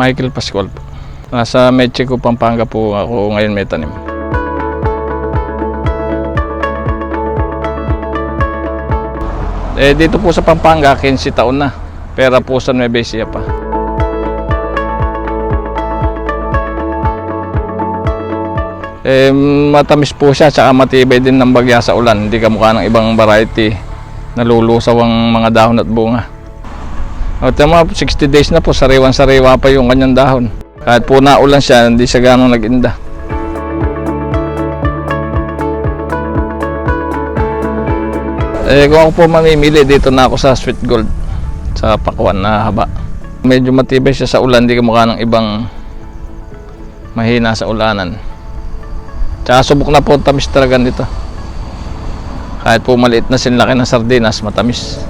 Michael Pascual po. Nasa Mexico, Pampanga po ako ngayon may tanim. Eh, dito po sa Pampanga, 15 taon na. Pera po sa Nueva Ecija pa. Eh, matamis po siya, tsaka matibay din ng bagya sa ulan. Hindi kamukha ng ibang variety. Nalulusaw ang mga dahon at bunga. At mga 60 days na po, sariwan-sariwa pa yung kanyang dahon. Kahit po naulan siya, hindi siya ganong nag-inda. Eh, kung ako po mamimili, dito na ako sa Sweet Gold. Sa Pakwan na haba. Medyo matibay siya sa ulan, hindi kamukha ng ibang mahina sa ulanan. Tsaka subok na po tamis talaga nito. Kahit po maliit na sinlaki ng sardinas, matamis.